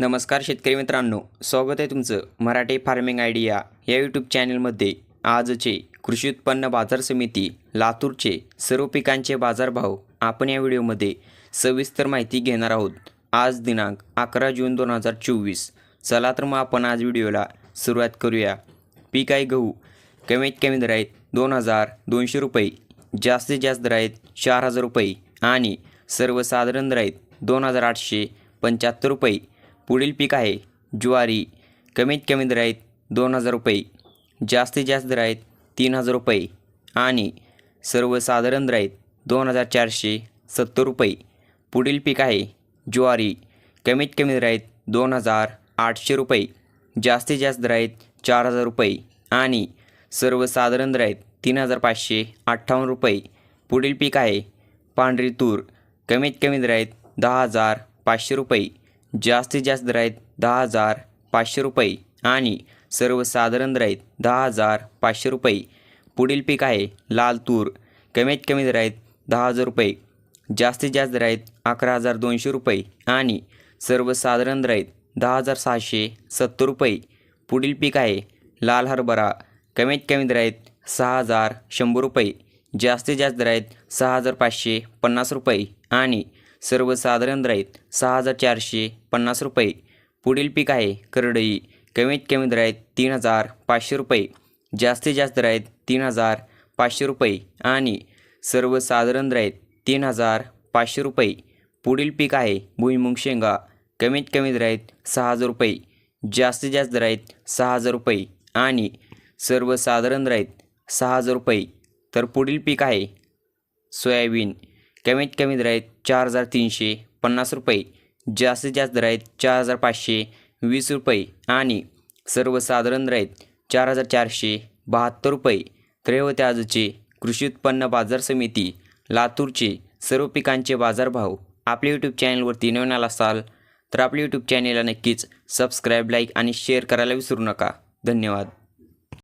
नमस्कार शेतकरी मित्रांनो स्वागत आहे तुमचं मराठी फार्मिंग आयडिया या यूट्यूब चॅनलमध्ये. आजचे कृषी उत्पन्न बाजार समिती लातूरचे सर्व पिकांचे बाजारभाव आपण या व्हिडिओमध्ये सविस्तर माहिती घेणार आहोत. आज दिनांक अकरा जून दोन हजार चोवीस. चला तर मग आपण आज व्हिडिओला सुरुवात करूया. पीक आहे गहू कमीत कमी दर आहेत दोन हजार दोनशे रुपये जास्तीत जास्त दर आहेत चार हजार रुपये आणि सर्वसाधारण दर आहेत दोन हजार आठशे पंच्याहत्तर रुपये. पुढील पीक आहे. ज्वारी कमीत कमी दर आहेत दोन हजार रुपये जास्तीत जास्त दर आहेत तीन हजार रुपये आणि सर्वसाधारण दर आहेत दोन हजार चारशे सत्तर रुपये. पुढील पीक आहे. ज्वारी कमीत कमी दर आहेत दोन हजार आठशे रुपये जास्तीत जास्त दर आहेत चार हजार रुपये आणि सर्वसाधारण दर आहेत तीन हजार पाचशे अठ्ठावन्न रुपये. पुढील पीक आहे. पांढरी तूर कमीत कमी दर आहेत दहा हजार पाचशे रुपये. जास्तीत जास्त दर आहेत दहा हजार पाचशे रुपये आणि सर्वसाधारण दर आहेत दहा हजार पाचशे रुपये. पुढील पीक आहे लाल तूर. कमीत कमी दर आहेत दहा हजार रुपये. जास्तीत जास्त दर आहेत अकरा हजार दोनशे रुपये आणि सर्वसाधारण दर आहेत दहा हजार सहाशे सत्तर रुपये. पुढील पीक आहे लाल हरभरा. कमीत कमी दर आहेत सहा हजार शंभर रुपये. जास्तीत जास्त दर आहेत सहा हजार पाचशे पन्नास रुपये आणि सर्वसाधारण दर सहा हजार चारशे पन्नास रुपये. पुढील पीक आहे करडई. कमीत कमी दराईत तीन हजार पाचशे रुपये. जास्तीत जास्त दर तीन हजार पाचशे रुपये. आणि सर्वसाधारण दर तीन हजार पाचशे रुपये. पुढील पीक आहे भुईमुंग शेंगा. कमीत कमी दराईत सहा हजार रुपये. जास्तीत जास्त दर सहा हजार रुपये. आणि सर्वसाधारण दर आहेत सहा हजार रुपये. तर पुढील पीक आहे सोयाबीन. कमीत कमी दर आहेत चार हजार तीनशे पन्नास रुपये. जास्तीत जास्त दर आहेत चार हजार पाचशे वीस रुपये. आणि सर्वसाधारण दर आहेत चार हजार चारशे बहात्तर रुपये. तर आजचे कृषी उत्पन्न बाजार समिती लातूरचे सर्व पिकांचे बाजारभाव. आपल्या यूट्यूब चॅनलवरती नवीन आला असाल तर आपल्या यूट्यूब चॅनेलला नक्कीच सबस्क्राईब लाईक आणि शेअर करायला विसरू नका. धन्यवाद.